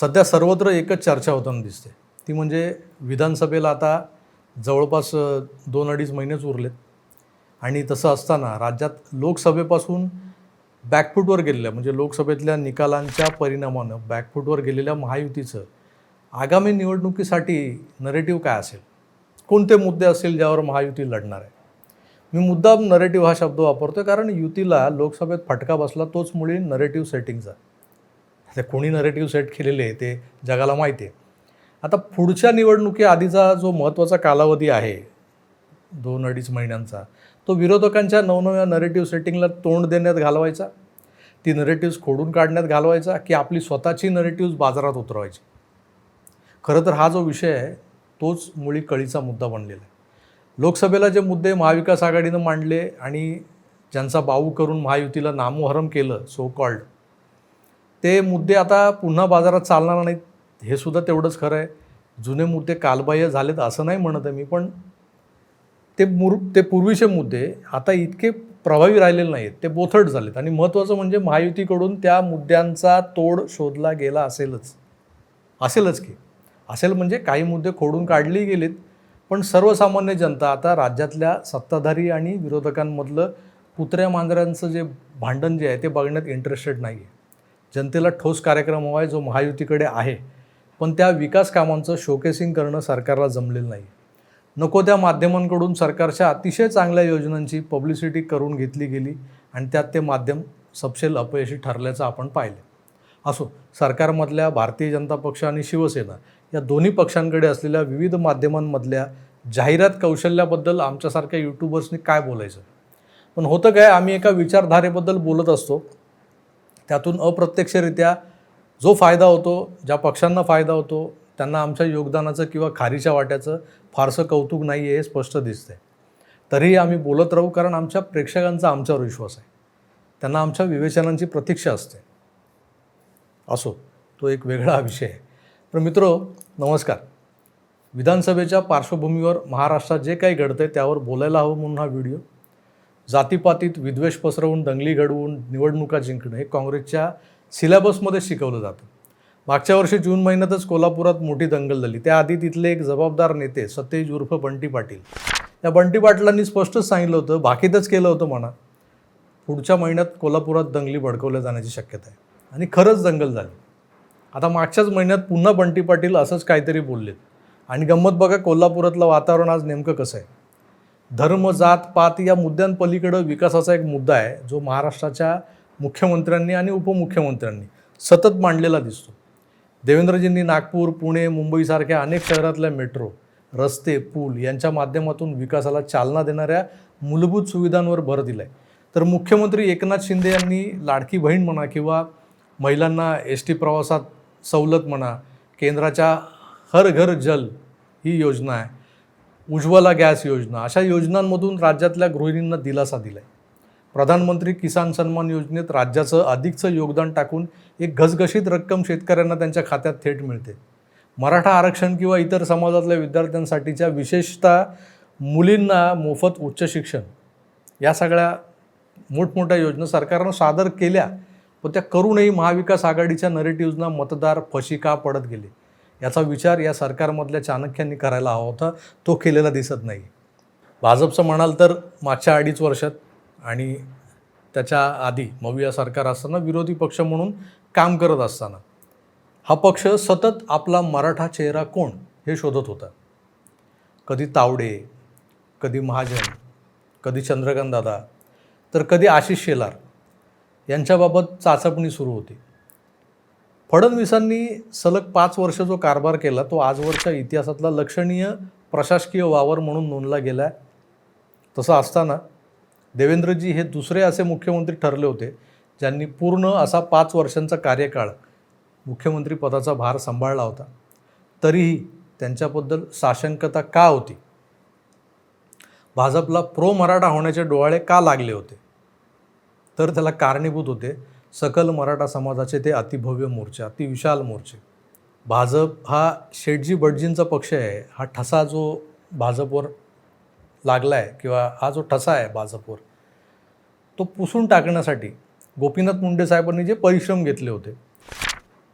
सध्या सर्वत्र एकच चर्चा होताना दिसते. ती म्हणजे विधानसभेला आता जवळपास दोन अडीच महिनेच उरलेत. आणि तसं असताना राज्यात लोकसभेपासून बॅकफूटवर गेलेल्या म्हणजे लोकसभेतल्या निकालांच्या परिणामानं बॅकफूटवर गेलेल्या महायुतीचं आगामी निवडणुकीसाठी नरेटिव्ह काय असेल? कोणते मुद्दे असतील ज्यावर महायुती लढणार आहे? मी मुद्दाम नरेटिव्ह हा शब्द वापरतो कारण युतीला लोकसभेत फटका बसला तोच मुळी नरेटिव्ह सेटिंगचा ते कोणी नरेटिव्ह सेट केलेले आहे ते जगाला माहिती आहे. आता पुढच्या निवडणुकीआधीचा जो महत्त्वाचा कालावधी आहे दोन अडीच महिन्यांचा तो विरोधकांच्या नवनव्या नरेटिव्ह सेटिंगला तोंड देण्यात घालवायचा? ती नरेटिव्ह खोडून काढण्यात घालवायचा की आपली स्वतःची नरेटिव्ह बाजारात उतरवायची? खरं तर हा जो विषय आहे तोच मुळी कळीचा मुद्दा बनलेला आहे. लोकसभेला जे मुद्दे महाविकास आघाडीनं मांडले आणि ज्यांचा बाऊ करून महायुतीला नामोहरम केलं सो कॉल्ड ते मुद्दे आता पुन्हा बाजारात चालणार नाहीत. हे सुद्धा तेवढंच खरं आहे. जुने मुद्दे कालबाह्य झालेत असं नाही म्हणत आहे मी पण ते मुर ते पूर्वीचे मुद्दे आता इतके प्रभावी राहिलेले नाहीत. ते बोथट झालेत आणि महत्त्वाचं म्हणजे महायुतीकडून त्या मुद्द्यांचा तोड शोधला गेला असेलच. असेलच की. असेल म्हणजे काही मुद्दे खोडून काढले गेलेत पण सर्वसामान्य जनता आता राज्यातल्या सत्ताधारी आणि विरोधकांमधलं कुत्र्या मांजरांचं जे भांडण जे आहे ते बघण्यात इंटरेस्टेड नाही आहे जनतेला ठोस कार्यक्रम हवा आहे जो महायुतीकडे आहे. पण त्या विकास कामांचं शोकेसिंग करणं सरकारला जमलेलं नाही. नको त्या माध्यमांकडून सरकारच्या अतिशय चांगल्या योजनांची पब्लिसिटी करून घेतली गेली आणि त्यात ते माध्यम सपशेल अपयशी ठरल्याचं आपण पाहिलं. असो सरकारमधल्या भारतीय जनता पक्ष आणि शिवसेना या दोन्ही पक्षांकडे असलेल्या विविध माध्यमांमधल्या जाहिरात कौशल्याबद्दल आमच्यासारख्या यूट्यूबर्सनी काय बोलायचं? पण होतं काय आम्ही एका विचारधारेबद्दल बोलत असतो. त्यातून अप्रत्यक्षरित्या जो फायदा होतो ज्या पक्षांना फायदा होतो त्यांना आमच्या योगदानाचं किंवा खारीच्या वाट्याचं फारसं कौतुक नाही आहे हे स्पष्ट दिसतंय. तरीही आम्ही बोलत राहू कारण आमच्या प्रेक्षकांचा आमच्यावर विश्वास आहे. त्यांना आमच्या विवेचनांची प्रतीक्षा असते. असो तो एक वेगळा विषय आहे. तर मित्रो नमस्कार. विधानसभेच्या पार्श्वभूमीवर महाराष्ट्रात जे काही घडतंय त्यावर बोलायला हवं म्हणून हा व्हिडिओ. जातीपातीत विद्वेष पसरवून दंगली घडवून निवडणुका जिंकणं हे काँग्रेसच्या सिलेबसमध्ये शिकवलं जातं. मागच्या वर्षी जून महिन्यातच कोल्हापुरात मोठी दंगल झाली. त्याआधी तिथले एक जबाबदार नेते सतेज उर्फ बंटी पाटील. या बंटी पाटलांनी स्पष्टच सांगितलं होतं भाकीतच केलं होतं म्हणा. पुढच्या महिन्यात कोल्हापुरात दंगली भडकवल्या जाण्याची शक्यता आहे. आणि खरंच दंगल झाली. आता मागच्याच महिन्यात पुन्हा बंटी पाटील असंच काहीतरी बोललेत. आणि गंमत बघा कोल्हापुरातलं वातावरण आज नेमकं कसं आहे? धर्म जात पात या मुद्द्यांपलीकडं विकासाचा एक मुद्दा आहे जो महाराष्ट्राच्या मुख्यमंत्र्यांनी आणि उपमुख्यमंत्र्यांनी सतत मांडलेला दिसतो. देवेंद्रजींनी नागपूर पुणे मुंबईसारख्या अनेक शहरातल्या मेट्रो रस्ते पूल यांच्या माध्यमातून विकासाला चालना देणाऱ्या मूलभूत सुविधांवर भर दिला आहे तर मुख्यमंत्री एकनाथ शिंदे यांनी लाडकी बहीण म्हणा किंवा महिलांना एस टी प्रवासात सवलत म्हणा केंद्राच्या हर घर जल ही योजना आहे उज्ज्वला गॅस योजना. अशा योजनांमधून राज्यातल्या गृहिणींना दिलासा दिला आहे प्रधानमंत्री किसान सन्मान योजनेत राज्याचं अधिकचं योगदान टाकून एक घसघशीत रक्कम शेतकऱ्यांना त्यांच्या खात्यात थेट मिळते. मराठा आरक्षण किंवा इतर समाजातल्या विद्यार्थ्यांसाठीच्या विशेषतः मुलींना मोफत उच्च शिक्षण या सगळ्या मोठमोठ्या योजना सरकारनं सादर केल्या पण त्या करूनही महाविकास आघाडीच्या नरेटिव्हजना मतदार फशिका पडत गेले. याचा विचार या सरकारमधल्या चाणक्यांनी करायला हवा होता. तो केलेला दिसत नाही. भाजपचं म्हणाल तर मागच्या अडीच वर्षात आणि त्याच्या आधी मविया सरकार असताना विरोधी पक्ष म्हणून काम करत असताना हा पक्ष सतत आपला मराठा चेहरा कोण हे शोधत होता. कधी तावडे कधी महाजन कधी चंद्रकांत दादा तर कधी आशिष शेलार यांच्याबाबत चाचपणी सुरू होती. फडणवीसांनी सलग पाच वर्ष जो कारभार केला तो आजवरच्या इतिहासातला लक्षणीय प्रशासकीय वावर म्हणून नोंदला गेला आहे तसं असताना देवेंद्रजी हे दुसरे असे मुख्यमंत्री ठरले होते ज्यांनी पूर्ण असा पाच वर्षांचा कार्यकाळ मुख्यमंत्रीपदाचा भार सांभाळला होता. तरीही त्यांच्याबद्दल साशंकता का होती? भाजपला प्रो मराठा होण्याचे डोळे का लागले होते? तर त्याला कारणीभूत होते सकल मराठा समाजाचे ते अतिभव्य मोर्चे अतिविशाल मोर्चे. भाजप हा शेटजी बडजींचा पक्ष आहे. हा ठसा जो भाजपवर लागला आहे किंवा हा जो ठसा आहे भाजपवर तो पुसून टाकण्यासाठी गोपीनाथ मुंडे साहेबांनी जे परिश्रम घेतले होते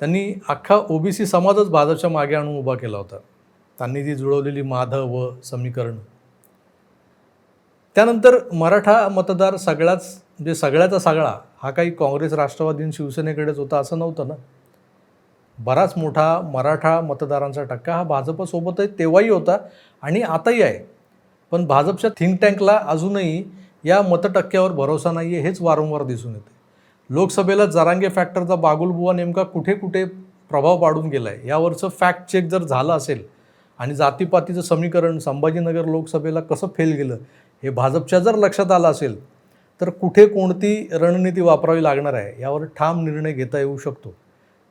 त्यांनी अख्खा ओबीसी समाजच भाजपच्या मागे आणून उभा केला होता. त्यांनी जी जुळवलेली माधव व समीकरण त्यानंतर मराठा मतदार सगळ्याच म्हणजे सगळ्याचा सगळा हा काही काँग्रेस राष्ट्रवादी शिवसेनेकडेच होता असं नव्हतं ना? बराच मोठा मराठा मतदारांचा टक्का हा भाजपसोबतही तेव्हाही होता आणि आताही आहे. पण भाजपच्या थिंक टँकला अजूनही या मतटक्क्यावर भरोसा नाही आहे हेच वारंवार दिसून येते. लोकसभेला जरांगे फॅक्टरचा बागुलबुवा नेमका कुठे कुठे प्रभाव पाडून गेला आहे यावरचं फॅक्ट चेक जर झालं असेल आणि जातीपातीचं समीकरण संभाजीनगर लोकसभेला कसं फेल गेलं हे भाजपच्या जर लक्षात आलं असेल तर कुठे कोणती रणनीती वापरावी लागणार आहे यावर ठाम निर्णय घेता येऊ शकतो.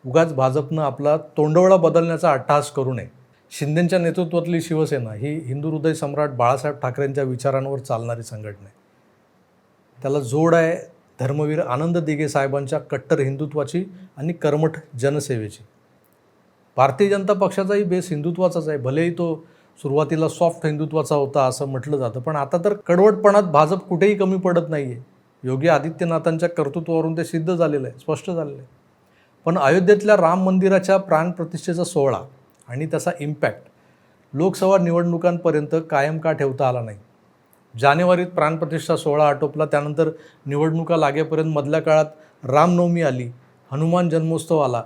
उगाच भाजपनं आपला तोंडवळा बदलण्याचा अट्टहास करू नये. शिंदेंच्या नेतृत्वातली शिवसेना ही हिंदू हृदय सम्राट बाळासाहेब ठाकरेंच्या विचारांवर चालणारी संघटना आहे. त्याला जोड आहे धर्मवीर आनंद दिघे साहेबांच्या कट्टर हिंदुत्वाची आणि कर्मठ जनसेवेची. भारतीय जनता पक्षाचाही बेस हिंदुत्वाचाच आहे. भलेही तो सुरुवातीला सॉफ्ट हिंदुत्वाचा होता असं म्हटलं जातं. पण आता तर कडवटपणात भाजप कुठेही कमी पडत नाही आहे योगी आदित्यनाथांच्या कर्तृत्वावरून ते सिद्ध झालेलं आहे स्पष्ट झालेलं आहे. पण अयोध्येतल्या राम मंदिराच्या प्राणप्रतिष्ठेचा सोहळा आणि त्याचा इम्पॅक्ट लोकसभा निवडणुकांपर्यंत कायम का ठेवता आला नाही? जानेवारीत प्राणप्रतिष्ठा सोहळा आटोपला त्यानंतर निवडणुका लागेपर्यंत मधल्या काळात रामनवमी आली हनुमान जन्मोत्सव आला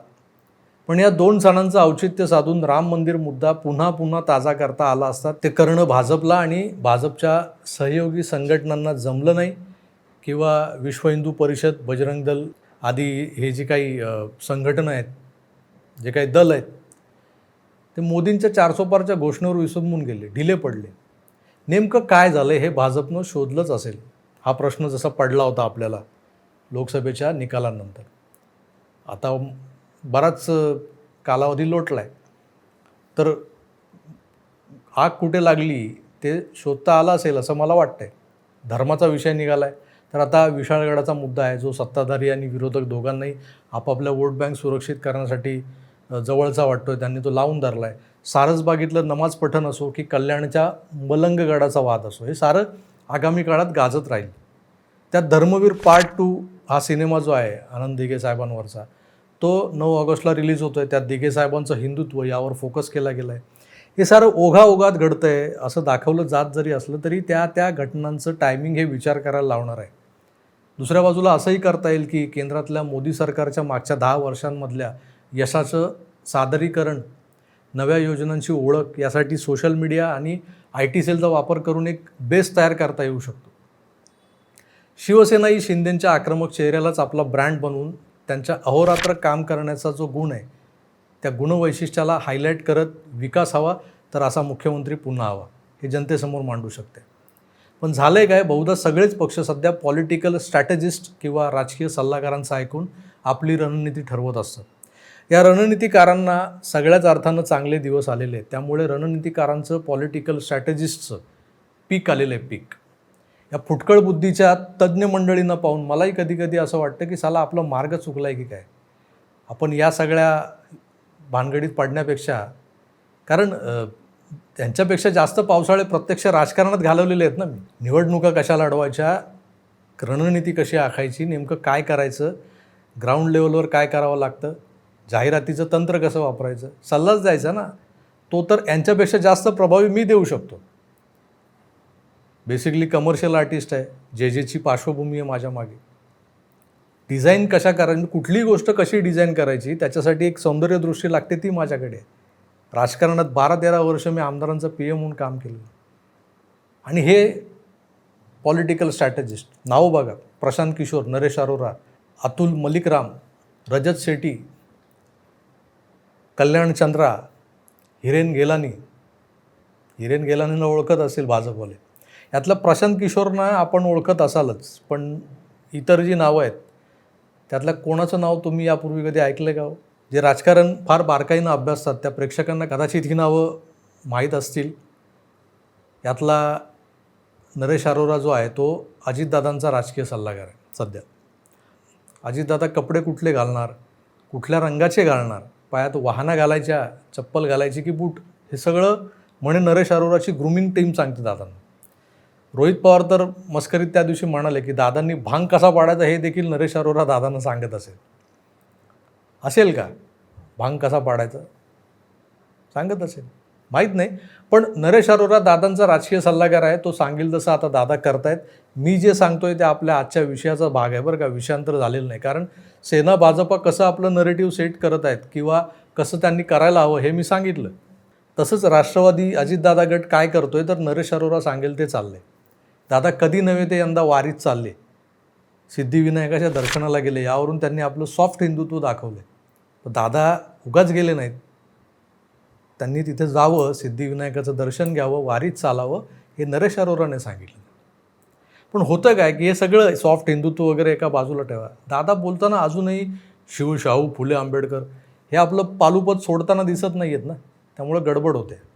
पण या दोन सणांचं औचित्य साधून राम मंदिर मुद्दा पुन्हा पुन्हा ताजा करता आला असता ते करणं भाजपला आणि भाजपच्या सहयोगी संघटनांना जमलं नाही किंवा विश्व हिंदू परिषद बजरंग दल आदी हे जे काही संघटनं संघटना आहेत जे काही दल आहेत ते मोदींच्या चारसोपारच्या घोषणेवर विसंबून गेले ढिले पडले. नेमकं काय झालं हे भाजपनं शोधलंच असेल. हा प्रश्न जसा पडला होता आपल्याला लोकसभेच्या निकालानंतर. आता बराच कालावधी लोटला आहे तर आग कुठे लागली ते शोधता आलं असेल असं मला वाटतंय. धर्माचा विषय निघाला आहे तर आता विशाळगडाचा मुद्दा आहे जो सत्ताधारी आणि विरोधक दोघांनाही आपापल्या वोट बँक सुरक्षित करण्यासाठी जवळचा जवळचा वाटतोय. त्यांनी तो लावून धरला आहे सारसबागेतलं नमाज पठण असो की कल्याणच्या मलंगगडाचा वाद असो हे सारं आगामी काळात गाजत राहील. त्यात धर्मवीर पार्ट टू हा सिनेमा जो आहे आनंद दिघे साहेबांवरचा तो नऊ ऑगस्टला रिलीज होतो आहे त्यात दिघे साहेबांचं हिंदुत्व यावर फोकस केला गेला आहे हे सारं ओघाओघात घडतं आहे असं दाखवलं जात जरी असलं तरी त्या त्या घटनांचं टायमिंग हे विचार करायला लावणार आहे. दुसऱ्या बाजूला असंही करता येईल की केंद्रातल्या मोदी सरकारच्या मागच्या दहा वर्षांमधल्या यशाचं सादरीकरण नव्या योजनांची ओळख यासाठी सोशल मीडिया आणि आय टी सेलचा वापर करून एक बेस तयार करता येऊ शकतो. शिवसेना ही शिंदेंच्या आक्रमक चेहऱ्यालाच आपला ब्रँड बनवून त्यांच्या अहोरात्र काम करण्याचा जो गुण आहे त्या गुणवैशिष्ट्याला हायलाईट करत विकास हवा तर असा मुख्यमंत्री पुन्हा हवा. हे जनतेसमोर मांडू शकते. पण झालं आहे काय? बहुधा सगळेच पक्ष सध्या पॉलिटिकल स्ट्रॅटेजिस्ट किंवा राजकीय सल्लागारांचं ऐकून आपली रणनीती ठरवत असतात. या रणनीतिकारांना सगळ्याच अर्थानं चांगले दिवस आलेले आहेत. त्यामुळे रणनीतिकारांचं पॉलिटिकल स्ट्रॅटेजिस्टचं पीक आलेलं आहे पीक. या फुटकळ बुद्धीच्या तज्ज्ञ मंडळींना पाहून मलाही कधी कधी असं वाटतं की साला आपला मार्ग चुकला आहे की काय? आपण या सगळ्या भानगडीत पडण्यापेक्षा कारण त्यांच्यापेक्षा जास्त पावसाळे प्रत्यक्ष राजकारणात घालवलेले आहेत ना मी. निवडणुका कशा लढवायच्या रणनीती कशी आखायची? नेमकं काय करायचं? ग्राउंड लेवलवर काय करावं लागतं? जाहिरातीचं तंत्र कसं वापरायचं? सल्लाच द्यायचा ना. तो तर यांच्यापेक्षा जास्त प्रभावी मी देऊ शकतो. बेसिकली कमर्शियल आर्टिस्ट आहे. जे जेची पार्श्वभूमी आहे माझ्या मागे. डिझाईन कशा करायची म्हणजे कुठलीही गोष्ट कशी डिझाईन करायची त्याच्यासाठी एक सौंदर्यदृष्टी लागते ती माझ्याकडे. राजकारणात बारा तेरा वर्ष मी आमदारांचं पी एम म्हणून काम केलं आणि हे पॉलिटिकल स्ट्रॅटेजिस्ट नावं बघा प्रशांत किशोर नरेश अरोरा अतुल मलिकराम रजत शेट्टी कल्याण चंद्रा हिरेन गेलानी. हिरेन गेलानीला ओळखत असेल भाजपवाले. यातलं प्रशांत किशोरना आपण ओळखत असालच पण इतर जी नावं आहेत त्यातल्या कोणाचं नाव तुम्ही यापूर्वी कधी ऐकलं का हो? जे राजकारण फार बारकाईनं अभ्यासतात त्या प्रेक्षकांना कदाचित ही नावं माहीत असतील. यातला नरेश अरोरा जो आहे तो अजितदादांचा राजकीय सल्लागार आहे सध्या. अजितदादा कपडे कुठले घालणार? कुठल्या रंगाचे घालणार? पायात वाहना घालायच्या चप्पल घालायची की बूट? हे सगळं म्हणे नरेश अरोराची ग्रुमिंग टीम सांगते दादांना. रोहित पवार तर मस्करीत त्या दिवशी म्हणाले की दादांनी भांग कसा पाडायचा हे देखील नरेश अरोरा दादांना सांगत असेल. असेल का? भांग कसा पाडायचा? सांगत असेल. माहीत नाही. पण नरेश अरोरा दादांचा राजकीय सल्लागार आहे. तो सांगेल तसं आता दादा करतायत. मी जे सांगतोय ते आपल्या आजच्या विषयाचा भाग आहे बरं का. विषयांतर झालेलं नाही. कारण सेना भाजपा कसं आपलं नरेटिव्ह सेट करत आहेत किंवा कसं त्यांनी करायला हवं हे मी सांगितलं. तसंच राष्ट्रवादी अजितदादा गट काय करतोय तर नरेश अरोरा सांगेल ते चालले दादा कधी नव्हे ते यंदा वारीत चालले. सिद्धिविनायकाच्या दर्शनाला गेले यावरून त्यांनी आपलं सॉफ्ट हिंदुत्व दाखवलं. पण दादा उगाच गेले नाहीत. त्यांनी तिथे जावं सिद्धिविनायकाचं दर्शन घ्यावं वारीत चालावं हे नरेश अरोराने सांगितलं. पण होतं काय की हे सगळं सॉफ्ट हिंदुत्व वगैरे एका बाजूला ठेवा. दादा बोलताना अजूनही शिव शाहू फुले आंबेडकर हे आपलं पालुपत सोडताना दिसत नाही आहेत ना? त्यामुळं गडबड होते.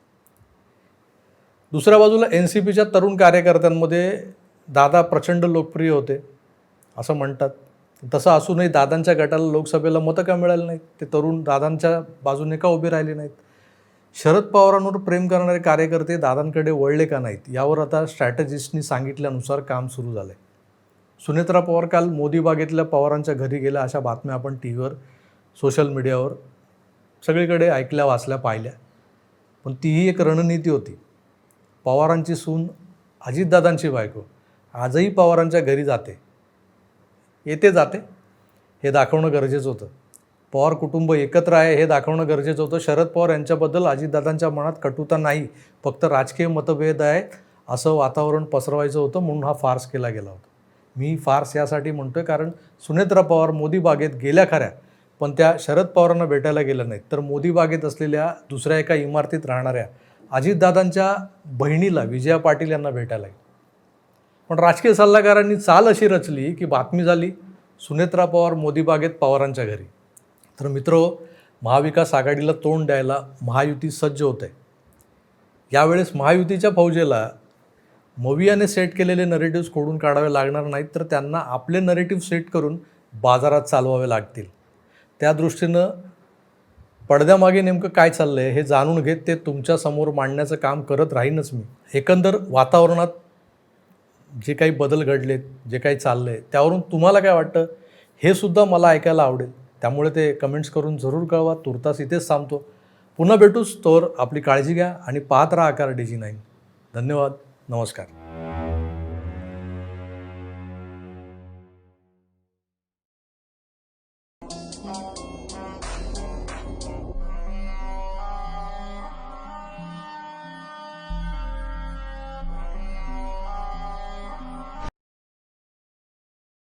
दुसऱ्या बाजूला एन सी पीच्या तरुण कार्यकर्त्यांमध्ये दादा प्रचंड लोकप्रिय होते असं म्हणतात. तसं असूनही दादांच्या गटाला लोकसभेला मतं का मिळाली नाहीत? ते तरुण दादांच्या बाजूने का उभे राहिले नाहीत? शरद पवारांवर प्रेम करणारे कार्यकर्ते दादांकडे वळले का नाहीत? यावर आता स्ट्रॅटेजिस्टनी सांगितल्यानुसार काम सुरू झालं आहे सुनेत्रा पवार काल मोदी बागेतल्या पवारांच्या घरी गेल्या अशा बातम्या आपण टी व्हीवर सोशल मीडियावर सगळीकडे ऐकल्या वाचल्या पाहिल्या. पण तीही एक रणनीती होती. पवारांची सून अजितदादांची बायको. आजही पवारांच्या घरी जाते. येते जाते. हे दाखवणं गरजेचं होतं. पवार कुटुंब एकत्र आहे हे दाखवणं गरजेचं होतं. शरद पवार यांच्याबद्दल अजितदादांच्या मनात कटुता नाही. फक्त राजकीय मतभेद आहेत. असं वातावरण पसरवायचं होतं म्हणून हा फार्स केला गेला होता. मी फार्स यासाठी म्हणतो आहे कारण सुनेत्रा पवार मोदी बागेत गेल्या खऱ्या पण त्या शरद पवारांना भेटायला गेल्या नाहीत. तर मोदी बागेत असलेल्या दुसऱ्या एका इमारतीत राहणाऱ्या अजितदादांच्या बहिणीला विजया पाटील यांना भेटायला येईल पण राजकीय सल्लागारांनी चाल अशी रचली की बातमी झाली सुनेत्रा पवार मोदीबागेत पवारांच्या घरी. तर मित्र महाविकास आघाडीला तोंड द्यायला महायुती सज्ज होत. आहे यावेळेस महायुतीच्या फौजेला मवियाने सेट केलेले नरेटिव्ह खोडून काढावे लागणार नाहीत तर त्यांना आपले नरेटिव्ह सेट करून बाजारात चालवावे लागतील. त्या दृष्टीनं पडद्यामागे नेमकं काय चाललं आहे हे जाणून घेत ते तुमच्यासमोर मांडण्याचं काम करत राहीनच मी. एकंदर वातावरणात जे काही बदल घडलेत जे काही चाललं आहे त्यावरून तुम्हाला काय वाटतं? हे सुद्धा मला ऐकायला आवडेल. त्यामुळे ते कमेंट्स करून जरूर कळवा. तुर्तास इथेच थांबतो. पुन्हा भेटूच तोवर आपली काळजी घ्या आणि पाहत राहा आकार डी जी नाईन. धन्यवाद. नमस्कार.